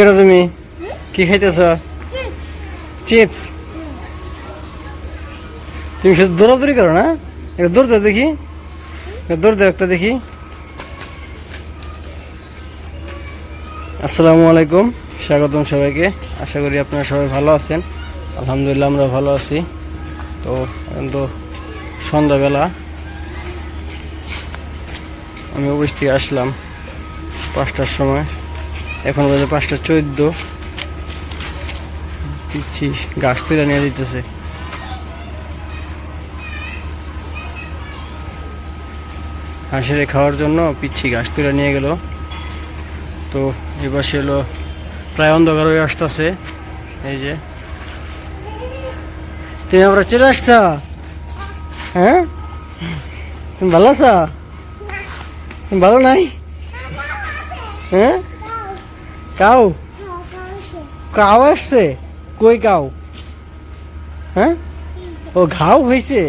করো তুমি? কি খাইতেছ? চিপস তুমি শুধু দৌড়াদৌড়ি করো না? একটা দৌড় দাও দেখি। দৌড় দাও একটা দেখি। আসসালামু আলাইকুম স্বাগতম সবাইকে। আশা করি আপনারা সবাই ভালো আছেন। আলহামদুলিল্লাহ আমরা ভালো আছি। তো এখন তো সন্ধ্যাবেলা। আমি অফিস থেকে আসলাম পাঁচটার সময়। এখন বাজে পাঁচটা চোদ্দ। পিচ্ছি গাছ তুলে নিয়ে দিতেছে। হাঁসের খাওয়ার জন্য পিচ্ছি গাছ তুলে নিয়ে গেল। তো এবার সে হলো প্রায় অন্ধকার হয়ে আসতেছে। এই যে। তুমি আমরা চলে আসছ? হ্যাঁ? তুমি ভালো আছো? তুমি ভালো নাই? হ্যাঁ? কাউ কাউ আসছে? কই কাউ হ্যাঁ? ও, ঘাও হয়েছে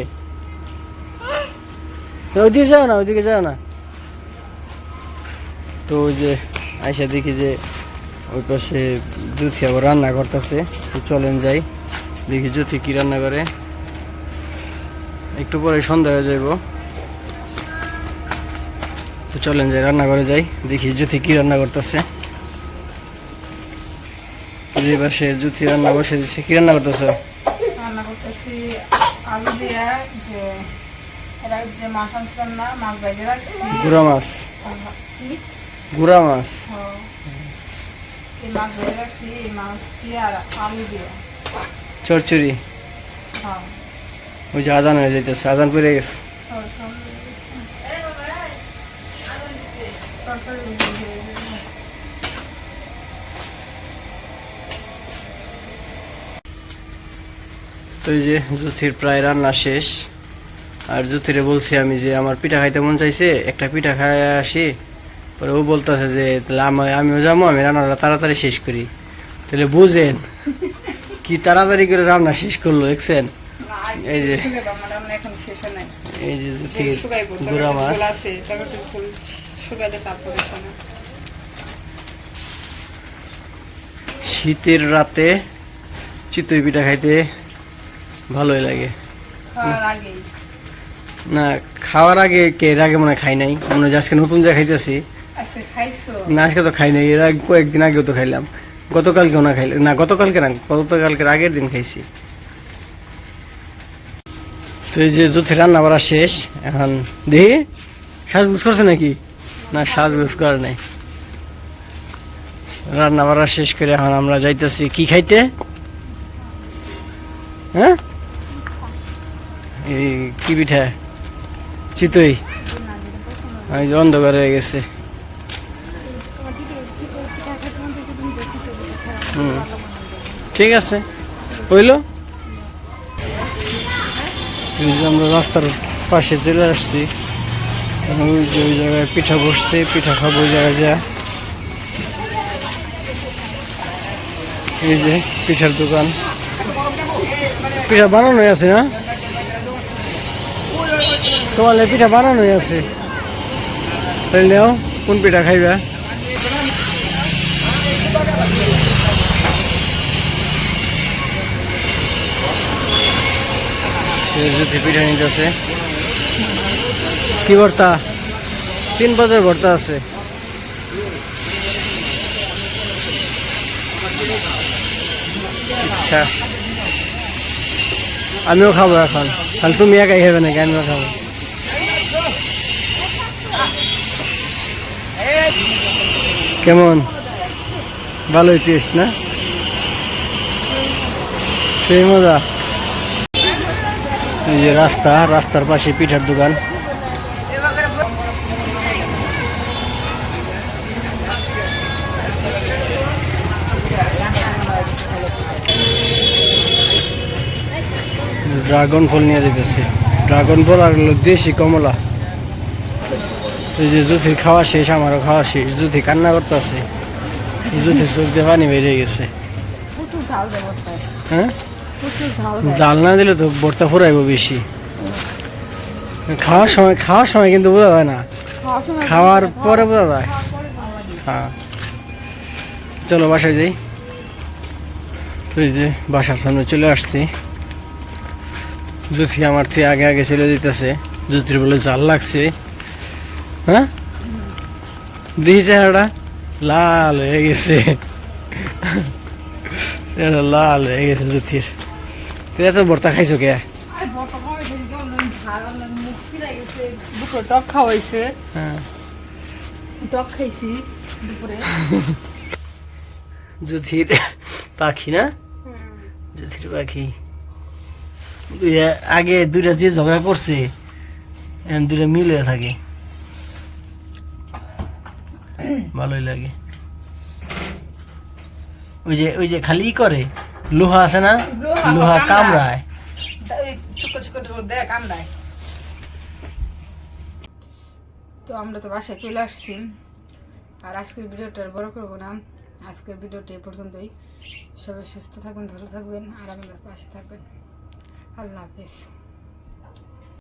তো ওইদিকে যাও না, ওইদিকে যাও না। তো ওই যে আইসা দেখি যে ওই পাশে জুথি আবার রান্না করতেছে। তো চলেন যাই, দেখি জুথি কি রান্না করে। একটু পরে সন্ধ্যা হয়ে যাইব। তো চলেন যাই, রান্না করে যাই, দেখি জুথি কি রান্না করতেছে। যে পাশে জুথি রান্না বসে দিচ্ছে কি রান্না করতেছ? রান্না করতেছি আলু দিয়ে যে এরা যে মাছ আনছিলাম না মাছ বাইরে রাখছি। গুড়া মাছ? গুড়া মাছ। এই মাছ বাইরে রাখছি এই মাছ দিয়ে আর আলু দিয়ে। চরচড়ি হ্যাঁ ওই যে আজান হয়ে যাইতেছে আজান পড়ে গেছে। তরকারি দিয়ে দিলাম। তো এই যে জুথির প্রায় রান্না শেষ আর জুথিরে বলছি আমি যে আমার পিঠা খাইতে মন চাইছে, একটা পিঠা খাই আসি পরে ও বলতেছে যে, তাহলে আমি, আমিও যাব আমি রান্নাটা তাড়াতাড়ি শেষ করি তাহলে বুঝেন কি তাড়াতাড়ি করে রান্না শেষ করল, দেখছেন এই যে। এই যে জুথির গুড়া মাছ। শীতের রাতে চিতই পিঠা খাইতে ভালোই লাগে। না খাওয়ার আগে কে এর আগে মনে খাই নাই। মনে হয় যে আজকে নতুন যা খাইতেছি। না আজকে তো খাই নাই। এর আগে কয়েকদিন আগেও তো খাইলাম। গতকালকেও না খাইলাম না গতকালকে না গতকালকের আগের দিন খাইছি। তো এই যে জুথি রান্না করা শেষ। এখন দেখি সাজগুজ করছে নাকি? না সাজগুজ করে নাই। রান্না বাড়া শেষ করে এখন আমরা যাইতেছি। কি খাইতে? হ্যাঁ? এই কি পিঠা? চিতই। অন্ধকার হয়ে গেছে। হুম। ঠিক আছে। হইল? আমরা রাস্তার পাশে চলে আসছি। ওই যে ওই জায়গায় পিঠা বসছে, পিঠা খাব ওই জায়গায় যা। এই যে পিঠার দোকান। পিঠা বানানোই আছে না? তোমার লে পিঠা বানানোই আছে। নাও, কোন পিঠা খাইবা? পিঠা নিতেছে কি ভর্তা? তিন বাজার ভর্তা আছে। আচ্ছা। আমিও খাব এখন। তাহলে তুমি একাই খাবে নাকি? আমিও খাব। কেমন? ভালোই টেস্ট না? সেই মজা। এই যে রাস্তা, রাস্তার পাশে পিঠার দোকান। ড্রাগন ফল নিয়ে যেতেছে ড্রাগন ফল আর দেশি কমলা। এই যে জুথির খাওয়া শেষ আমারও খাওয়া শেষ। জুথি কান্না করতেছে। জুথির চোখ দিয়ে পানি বেরিয়ে গেছে। তাই। হ্যাঁ? জাল না দিলে তো ভর্তা ফুরাইব বেশি। খাওয়ার সময় খাওয়ার সময় কিন্তু বোঝা যায় না। খাওয়ার। পরে বোঝা যায়। হ্যাঁ। চলো বাসায় যাই। তো এই যে বাসার সামনে চলে আসছি। জুথি আমার থেকে আগে আগে চলে যেতেছে। জুতির বলে জাল লাগছে। হ্যাঁ? দেখি চেহারাটা। লাল হয়ে গেছে। চেহারা লাল হয়ে গেছে জুথির তুই এত ভর্তা খাইছো কে? টক খাওয়াইছে। হ্যাঁ। টক খাইছি দুপুরে। জুথির পাখি না? জুথির পাখি। দুইটা আগে দুইটা যে ঝগড়া করছে দুইটা মিলে থাকে। ভালোই লাগে। ওই যে ওই যে খালি করে লোহা আছে না? লোহা কামড়ায়। তো আমরা তো বাসায় চলে আসছি। আর আজকের ভিডিওটা আর বড় করব না। আজকের ভিডিওটা এ পর্যন্তই। সবাই সুস্থ থাকবেন ভালো থাকবেন আর আমাদের পাশে থাকবেন। আল্লাহ হাফিজ।